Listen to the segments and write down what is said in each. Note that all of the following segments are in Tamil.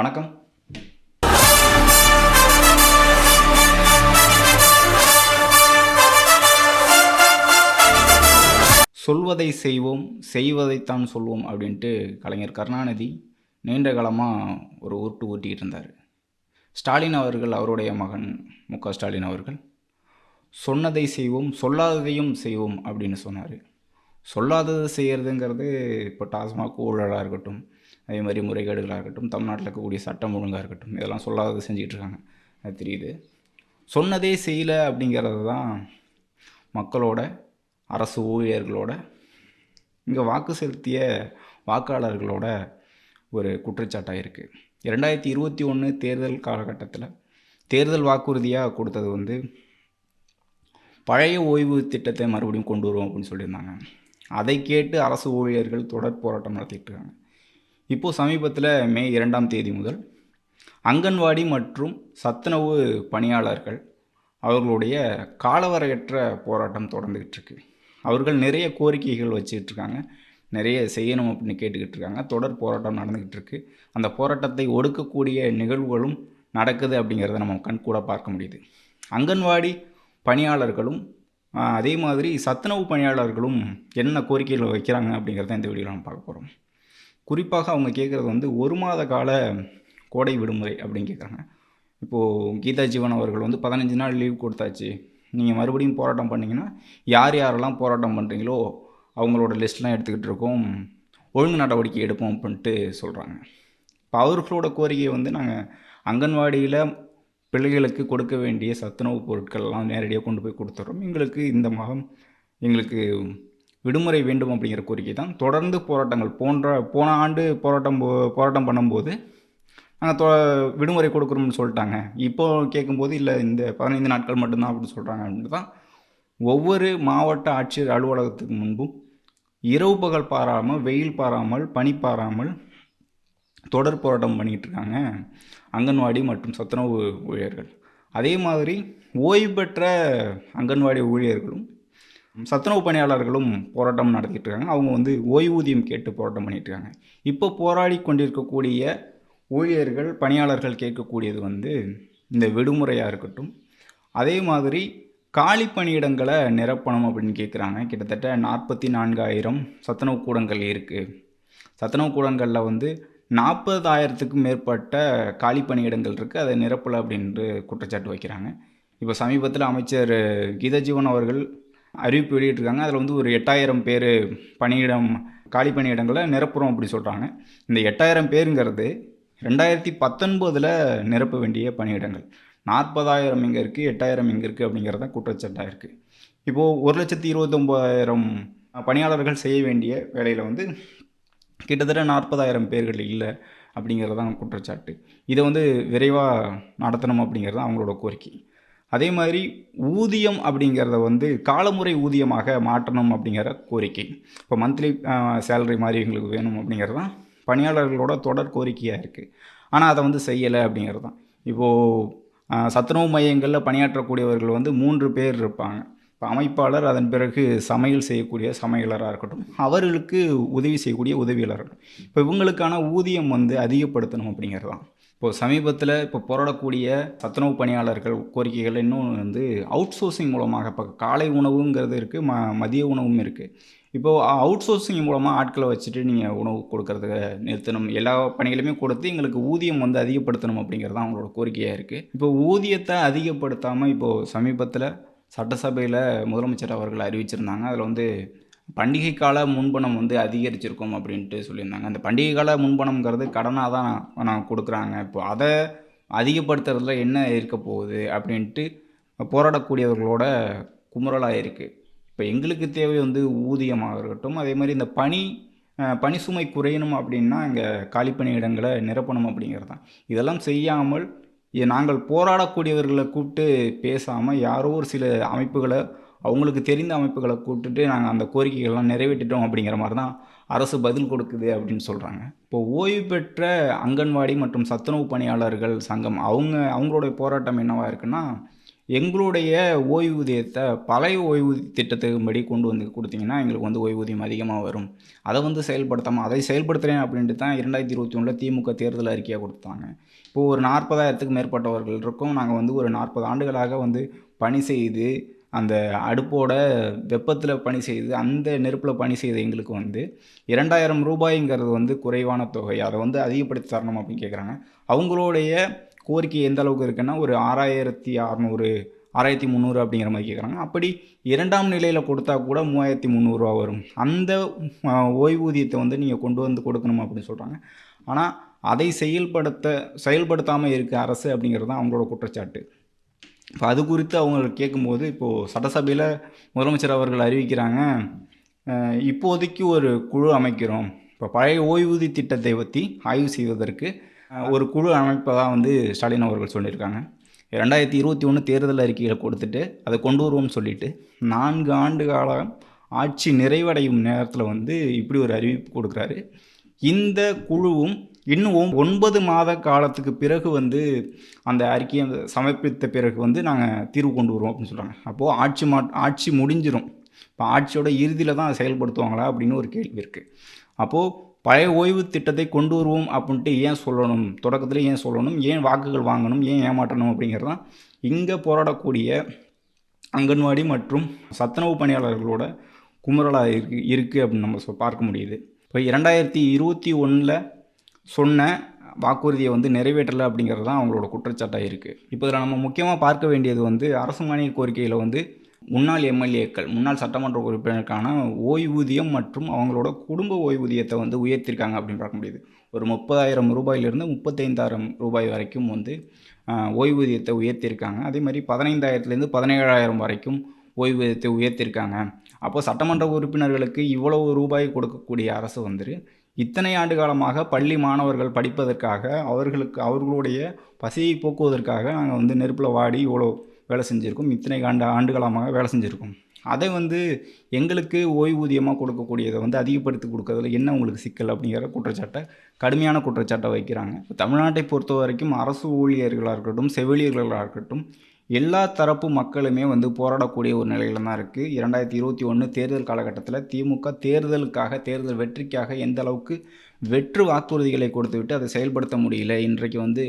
வணக்கம். சொல்வதை செய்வோம் செய்வதைத்தான் சொல்வோம் அப்படின்ட்டு கலைஞர் கருணாநிதி நீண்ட காலமாக ஒரு உருட்டு ஊட்டிக்கிட்டு இருந்தார். ஸ்டாலின் அவர்கள் அவருடைய மகன் மு க ஸ்டாலின் அவர்கள் சொன்னதை செய்வோம் சொல்லாததையும் செய்வோம் அப்படின்னு சொன்னார். சொல்லாததை செய்கிறதுங்கிறது இப்போ டாஸ்மாக் ஊழலாக இருக்கட்டும் அதே மாதிரி முறைகேடுகளாக இருக்கட்டும் தமிழ்நாட்டில் இருக்கக்கூடிய சட்டம் ஒழுங்காக இருக்கட்டும் இதெல்லாம் சொல்லாததை செஞ்சுக்கிட்டு இருக்காங்க. அது தெரியுது. சொன்னதே செய்யலை அப்படிங்கிறது தான் மக்களோட அரசு ஊழியர்களோட இங்கே வாக்கு செலுத்திய வாக்காளர்களோட ஒரு குற்றச்சாட்டாக இருக்குது இரண்டாயிரத்தி இருபத்தி ஒன்று தேர்தல் காலகட்டத்தில் தேர்தல் வாக்குறுதியாக கொடுத்தது வந்து பழைய ஓய்வு திட்டத்தை மறுபடியும் கொண்டு வருவோம் அப்படின்னு சொல்லியிருந்தாங்க. அதை கேட்டு அரசு ஊழியர்கள் தொடர் போராட்டம் நடத்திட்டு இருக்காங்க. இப்போது சமீபத்தில் மே இரண்டாம் தேதி முதல் அங்கன்வாடி மற்றும் சத்துணவு பணியாளர்கள் அவர்களுடைய காலவரையற்ற போராட்டம் தொடர்ந்துக்கிட்டு இருக்கு. அவர்கள் நிறைய கோரிக்கைகள் வச்சுக்கிட்டு இருக்காங்க நிறைய செய்யணும் அப்படின்னு கேட்டுக்கிட்டு இருக்காங்க. தொடர் போராட்டம் நடந்துக்கிட்டு இருக்கு. அந்த போராட்டத்தை ஒடுக்கக்கூடிய நிகழ்வுகளும் நடக்குது அப்படிங்கிறத நம்ம கண்கூட பார்க்க முடியுது. அங்கன்வாடி பணியாளர்களும் அதே மாதிரி சத்துணவு பணியாளர்களும் என்ன கோரிக்கைகள் வைக்கிறாங்க அப்படிங்கிறத இந்த வீடியோவில் நம்ம பார்க்க போகிறோம் குறிப்பாக அவங்க கேட்குறது வந்து ஒரு மாத கால கோடை விடுமுறை அப்படின்னு கேட்குறாங்க. இப்போது கீதா ஜீவன் அவர்கள் வந்து பதினஞ்சு நாள் லீவ் கொடுத்தாச்சு. நீங்கள் மறுபடியும் போராட்டம் பண்ணிங்கன்னா யார் யாரெல்லாம் போராட்டம் பண்ணுறீங்களோ அவங்களோட லிஸ்ட்லாம் எடுத்துக்கிட்டு இருக்கோம். ஒழுங்கு நடவடிக்கை எடுப்போம் அப்படின்ட்டு சொல்கிறாங்க இப்போ அவர்களோட கோரிக்கையை வந்து நாங்கள் அங்கன்வாடியில் பிள்ளைகளுக்கு கொடுக்க வேண்டிய சத்துணவுப் பொருட்கள்லாம் நேரடியாக கொண்டு போய் கொடுத்துட்றோம். எங்களுக்கு இந்த மாதம் எங்களுக்கு விடுமுறை வேண்டும் அப்படிங்கிற கோரிக்கை தான். தொடர்ந்து போராட்டங்கள் போன்ற போன ஆண்டு போராட்டம் போ- போராட்டம் பண்ணும்போது நாங்கள் தொ விடுமுறை கொடுக்குறோம்னு சொல்லிட்டாங்க. இப்போ கேட்கும்போது இல்லை இந்த பதினைந்து நாட்கள் மட்டும்தான் அப்படின்னு சொல்கிறாங்க அப்படின்னு தான் ஒவ்வொரு மாவட்ட ஆட்சியர் அலுவலகத்துக்கு முன்பும் இரவு பகல் பாராமல் வெயில் பாராமல் பனி பாராமல் தொடர் போராட்டம் பண்ணிகிட்டு இருக்காங்க. அங்கன்வாடி மற்றும் சத்துணவு ஊழியர்கள். அதே மாதிரி ஓய்வு பெற்ற அங்கன்வாடி ஊழியர்களும் சத்துணவு பணியாளர்களும் போராட்டம் நடத்திட்டு இருக்காங்க அவங்க வந்து ஓய்வூதியம் கேட்டு போராட்டம் பண்ணிட்டு இருக்காங்க இப்போ போராடி கொண்டிருக்கக்கூடிய ஊழியர்கள் பணியாளர்கள் கேட்கக்கூடியது வந்து இந்த விடுமுறையாக இருக்கட்டும். அதே மாதிரி காலி பணியிடங்களை நிரப்பணும் அப்படின்னு கேட்குறாங்க. கிட்டத்தட்ட நாற்பத்தி நான்காயிரம் சத்துணவு கூடங்கள் இருக்குது சத்துணவு கூடங்களில் வந்து நாற்பதாயிரத்துக்கும் மேற்பட்ட காலி பணியிடங்கள் இருக்குது அதை நிரப்பலை அப்படின்ட்டு குற்றச்சாட்டு வைக்கிறாங்க. இப்போ சமீபத்தில் அமைச்சர் கீதஜீவன் அவர்கள் அறிவிப்பு வெளியிட்டிருக்காங்க. அதில் வந்து ஒரு எட்டாயிரம் பேர் பணியிடம் காலி பணியிடங்களை நிரப்புகிறோம் அப்படி சொல்கிறாங்க இந்த எட்டாயிரம் பேருங்கிறது ரெண்டாயிரத்தி பத்தொன்பதில் நிரப்ப வேண்டிய பணியிடங்கள். நாற்பதாயிரம் இங்கே இருக்குது எட்டாயிரம் இங்கே இருக்குது அப்படிங்கிறத குற்றச்சாட்டாக இருக்குது இப்போது ஒரு லட்சத்தி இருபத்தொம்போதாயிரம் பணியாளர்கள் செய்ய வேண்டிய வேலையில் வந்து கிட்டத்தட்ட நாற்பதாயிரம் பேர்கள் இல்லை அப்படிங்கிறது தான் குற்றச்சாட்டு. இதை வந்து விரைவாக நடத்தணும் அப்படிங்கிறது தான் அவங்களோட கோரிக்கை. அதே மாதிரி ஊதியம் அப்படிங்கிறத வந்து காலமுறை ஊதியமாக மாற்றணும் அப்படிங்கிற கோரிக்கை. இப்போ மந்த்லி சேலரி மாதிரி எங்களுக்கு வேணும் அப்படிங்கிறது தான் பணியாளர்களோட தொடர் கோரிக்கையாக இருக்குது ஆனால் அதை வந்து செய்யலை அப்படிங்கிறது தான். இப்போது சத்துணவு மையங்களில் பணியாற்றக்கூடியவர்கள் வந்து மூன்று பேர் இருப்பாங்க. இப்போ அமைப்பாளர் அதன் பிறகு சமையல் செய்யக்கூடிய சமையலராக இருக்கட்டும் அவர்களுக்கு உதவி செய்யக்கூடிய உதவியாளர்கள். இப்போ இவங்களுக்கான ஊதியம் வந்து அதிகப்படுத்தணும் அப்படிங்கிறது தான். இப்போது சமீபத்தில் இப்போ போராடக்கூடிய சத்துணவு பணியாளர்கள் கோரிக்கைகள் இன்னும் வந்து அவுட் சோர்சிங் மூலமாக இப்போ காலை உணவுங்கிறது இருக்குது ம மதிய உணவும் இருக்குது இப்போது அவுட் சோர்சிங் மூலமாக ஆட்களை வச்சுட்டு நீங்கள் உணவு கொடுக்கறத நிறுத்தணும். எல்லா பணிகளுமே கொடுத்து எங்களுக்கு ஊதியம் வந்து அதிகப்படுத்தணும் அப்படிங்கிறது தான் அவங்களோட கோரிக்கையாக இருக்குது இப்போ ஊதியத்தை அதிகப்படுத்தாமல் இப்போது சமீபத்தில் சட்டசபையில் முதலமைச்சர் அவர்கள் அறிவிச்சிருந்தாங்க. அதில் வந்து பண்டிகை கால முன்பணம் வந்து அதிகரிச்சிருக்கும் அப்படின்ட்டு சொல்லியிருந்தாங்க. அந்த பண்டிகை கால முன்பணம்ங்கிறது கடனாக தான் நான் கொடுக்குறாங்க. இப்போ அதை அதிகப்படுத்துறதுல என்ன இருக்க போகுது அப்படின்ட்டு போராடக்கூடியவர்களோட குமுறலாக இருக்குது இப்போ எங்களுக்கு தேவை வந்து ஊதியமாக இருக்கட்டும் அதே மாதிரி இந்த பணி பணி சுமை குறையணும் அப்படின்னா இங்கே காலிப்பணி இடங்களை நிரப்பணும் அப்படிங்கிறது தான். இதெல்லாம் செய்யாமல் நாங்கள் போராடக்கூடியவர்களை கூப்பிட்டு பேசாமல் யாரோ ஒரு சில அமைப்புகளை அவங்களுக்கு தெரிந்த அமைப்புகளை கூப்பிட்டுட்டு நாங்கள் அந்த கோரிக்கைகள்லாம் நிறைவேற்றிட்டோம் அப்படிங்கிற மாதிரி தான் அரசு பதில் கொடுக்குது அப்படின்னு சொல்கிறாங்க இப்போ ஓய்வு பெற்ற அங்கன்வாடி மற்றும் சத்துணவு பணியாளர்கள் சங்கம் அவங்க அவங்களுடைய போராட்டம் என்னவாக இருக்குன்னா எங்களுடைய ஓய்வூதியத்தை பழைய ஓய்வூதிய திட்டத்துக்கும்படி கொண்டு வந்து கொடுத்தீங்கன்னா எங்களுக்கு வந்து ஓய்வூதியம் அதிகமாக வரும். அதை வந்து செயல்படுத்தாமல் அதை செயல்படுத்துகிறேன் அப்படின்ட்டு தான் இரண்டாயிரத்தி இருபத்தி ஒன்றில் திமுக தேர்தல் அறிக்கையாக கொடுத்தாங்க. இப்போது ஒரு நாற்பதாயிரத்துக்கு மேற்பட்டவர்கள் இருக்கும். நாங்கள் வந்து ஒரு நாற்பது ஆண்டுகளாக வந்து பணி செய்து அந்த அடுப்போட வெப்பத்தில் பணி செய்து அந்த நெருப்பில் பணி செய்த எங்களுக்கு வந்து இரண்டாயிரம் ரூபாய்ங்கிறது வந்து குறைவான தொகை. அதை வந்து அதிகப்படுத்தி தரணும் அப்படின்னு கேட்குறாங்க அவங்களுடைய கோரிக்கை எந்த அளவுக்கு இருக்குன்னா ஒரு ஆறாயிரத்தி அறநூறு ஆறாயிரத்தி முந்நூறு அப்படிங்கிற மாதிரி கேட்குறாங்க அப்படி இரண்டாம் நிலையில் கொடுத்தா கூட மூவாயிரத்தி முந்நூறுரூவா வரும். அந்த ஓய்வூதியத்தை வந்து நீங்கள் கொண்டு வந்து கொடுக்கணும் அப்படின்னு சொல்கிறாங்க ஆனால் அதை செயல்படுத்த செயல்படுத்தாமல் இருக்க அரசு அப்படிங்கிறது தான் அவங்களோட குற்றச்சாட்டு. இப்போ அது குறித்து அவங்க கேட்கும்போது இப்போது சட்டசபையில் முதலமைச்சர் அவர்கள் அறிவிக்கிறாங்க இப்போதைக்கு ஒரு குழு அமைக்கிறோம். இப்போ பழைய ஓய்வூதிய திட்டத்தை பற்றி ஆய்வு செய்வதற்கு ஒரு குழு அமைப்பதாக வந்து ஸ்டாலின் அவர்கள் சொல்லியிருக்காங்க. ரெண்டாயிரத்தி இருபத்தி ஒன்று தேர்தல் அறிக்கையில் கொடுத்துட்டு அதை கொண்டு வருவோம்னு சொல்லிட்டு நான்கு ஆண்டு காலம் ஆட்சி நிறைவடையும் நேரத்தில் வந்து இப்படி ஒரு அறிவிப்பு கொடுக்குறாரு. இந்த குழுவும் இன்னும் ஒன்பது மாத காலத்துக்கு பிறகு வந்து அந்த அறிக்கையை சமர்ப்பித்த பிறகு வந்து நாங்கள் தீர்வு கொண்டு வருவோம் அப்படின்னு சொல்கிறாங்க அப்போது ஆட்சி மா ஆட்சி முடிஞ்சிடும் இப்போ ஆட்சியோட இறுதியில் தான் செயல்படுத்துவாங்களா அப்படின்னு ஒரு கேள்வி இருக்குது அப்போது பழைய ஓய்வு திட்டத்தை கொண்டு வருவோம் அப்படின்ட்டு ஏன் சொல்லணும்? தொடக்கத்தில் ஏன் சொல்லணும்? ஏன் வாக்குகள் வாங்கணும்? ஏன் ஏமாற்றணும் அப்படிங்கிறது தான் இங்கே போராடக்கூடிய அங்கன்வாடி மற்றும் சத்துணவு பணியாளர்களோட குமுறலாக இருக்கு இருக்குது அப்படின்னு நம்ம சொ- பார்க்க முடியுது. இப்போ இரண்டாயிரத்தி இருபத்தி ஒன்றில் சொன்ன வாக்குறுதியை வந்து நிறைவேற்றலை அப்படிங்கிறது தான் அவங்களோட குற்றச்சாட்டாக இருக்குது. இப்போ இதில் நம்ம முக்கியமாக பார்க்க வேண்டியது வந்து அரசு மானிய கோரிக்கையில் வந்து முன்னாள் எம்எல்ஏக்கள் முன்னாள் சட்டமன்ற உறுப்பினருக்கான ஓய்வூதியம் மற்றும் அவங்களோட குடும்ப ஓய்வூதியத்தை வந்து உயர்த்திருக்காங்க அப்படின்னு பார்க்க முடியுது. ஒரு முப்பதாயிரம் ரூபாயிலிருந்து முப்பத்தைந்தாயிரம் ரூபாய் வரைக்கும் வந்து ஓய்வூதியத்தை உயர்த்தியிருக்காங்க அதே மாதிரி பதினைந்தாயிரத்துலேருந்து பதினேழாயிரம் வரைக்கும் ஓய்வூதியத்தை உயர்த்தியிருக்காங்க அப்போ சட்டமன்ற உறுப்பினர்களுக்கு இவ்வளவு ரூபாய் கொடுக்கக்கூடிய அரசு வந்து இத்தனை ஆண்டு காலமாக பள்ளி மாணவர்கள் படிப்பதற்காக அவர்களுக்கு அவர்களுடைய பசியை போக்குவதற்காக நாங்கள் வந்து நெருப்பில் வாடி இவ்வளோ வேலை செஞ்சுருக்கோம். இத்தனை ஆண்டு ஆண்டுகாலமாக வேலை செஞ்சுருக்கோம். அதை வந்து எங்களுக்கு ஓய்வூதியமாக கொடுக்கக்கூடியதை வந்து அதிகப்படுத்தி கொடுக்கறதுல என்ன உங்களுக்கு சிக்கல் அப்படிங்கிற குற்றச்சாட்டை கடுமையான குற்றச்சாட்டை வைக்கிறாங்க. தமிழ்நாட்டை பொறுத்த வரைக்கும் அரசு ஊழியர்களாக இருக்கட்டும் செவிலியர்களாக இருக்கட்டும் எல்லா தரப்பு மக்களுமே வந்து போராடக்கூடிய ஒரு நிலையில தான் இருக்குது இரண்டாயிரத்தி இருபத்தி ஒன்று தேர்தல் காலகட்டத்தில் திமுக தேர்தலுக்காக தேர்தல் வெற்றிக்காக எந்த அளவுக்கு வெற்று வாக்குறுதிகளை கொடுத்துவிட்டு அதை செயல்படுத்த முடியல. இன்றைக்கு வந்து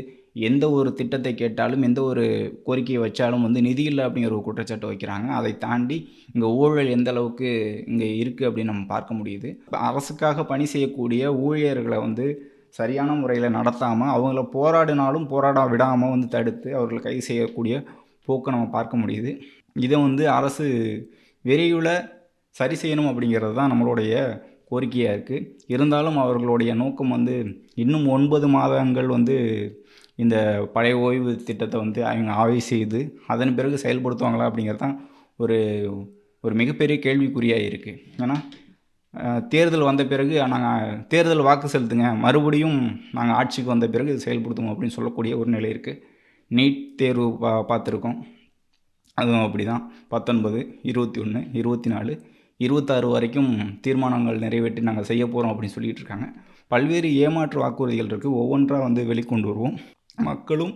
எந்த ஒரு திட்டத்தை கேட்டாலும் எந்த ஒரு கோரிக்கையை வச்சாலும் வந்து நிதி இல்லை அப்படிங்கிற ஒரு குற்றச்சாட்டு வைக்கிறாங்க. அதை தாண்டி இங்கே ஊழல் எந்த அளவுக்கு இங்கே இருக்குது அப்படின்னு நம்ம பார்க்க முடியுது. அரசுக்காக பணி செய்யக்கூடிய ஊழியர்களை வந்து சரியான முறையில் நடத்தாமல் அவங்கள போராடினாலும் போராட விடாமல் வந்து தடுத்து அவர்களை கைது செய்யக்கூடிய போக்கை நம்ம பார்க்க முடியுது. இதை வந்து அரசு விரைவில் சரி செய்யணும் அப்படிங்கிறது தான் நம்மளுடைய கோரிக்கையாக இருக்குது இருந்தாலும் அவர்களுடைய நோக்கம் வந்து இன்னும் ஒன்பது மாதங்கள் வந்து இந்த பழைய ஓய்வு திட்டத்தை வந்து அவங்க ஆய்வு செய்து அதன் பிறகு செயல்படுத்துவாங்களா அப்படிங்கிறது தான் ஒரு ஒரு மிகப்பெரிய கேள்விக்குறியாக இருக்குது ஏன்னா தேர்தல் வந்த பிறகு நாங்கள் தேர்தல் வாக்கு செலுத்துங்க மறுபடியும் நாங்கள் ஆட்சிக்கு வந்த பிறகு இது செயல்படுத்துவோம் அப்படின்னு சொல்லக்கூடிய ஒரு நிலை இருக்குது நீட் தேர்வு பா பார்த்துருக்கோம். அதுவும் அப்படி தான் பத்தொன்பது இருபத்தி ஒன்று இருபத்தி நாலு இருபத்தாறு வரைக்கும் தீர்மானங்கள் நிறைவேற்றி நாங்கள் செய்ய போகிறோம் அப்படின்னு சொல்லிகிட்டு இருக்காங்க பல்வேறு ஏமாற்று வாக்குறுதிகள் இருக்குது ஒவ்வொன்றாக வந்து வெளிக்கொண்டு வருவோம். மக்களும்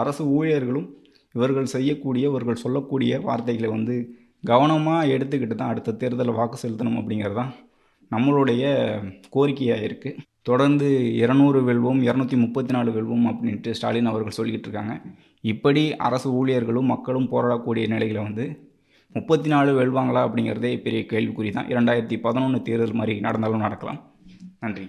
அரசு ஊழியர்களும் இவர்கள் செய்யக்கூடிய இவர்கள் சொல்லக்கூடிய வார்த்தைகளை வந்து கவனமாக எடுத்துக்கிட்டு தான் அடுத்த தேர்தலில் வாக்கு செலுத்தணும் அப்படிங்கிறது தான் நம்மளுடைய கோரிக்கையாக இருக்குது தொடர்ந்து இரநூறு வெல்வோம் இரநூத்தி முப்பத்தி நாலு வெல்வோம் அப்படின்ட்டு ஸ்டாலின் அவர்கள் சொல்லிக்கிட்டு இருக்காங்க இப்படி அரசு ஊழியர்களும் மக்களும் போராடக்கூடிய நிலையில் வந்து முப்பத்தி நாலு வெல்வாங்களா அப்படிங்கிறதே பெரிய கேள்விக்குறி தான். இரண்டாயிரத்தி பதினொன்று தேர்தல் மாதிரி நடந்தாலும் நடக்கலாம். நன்றி.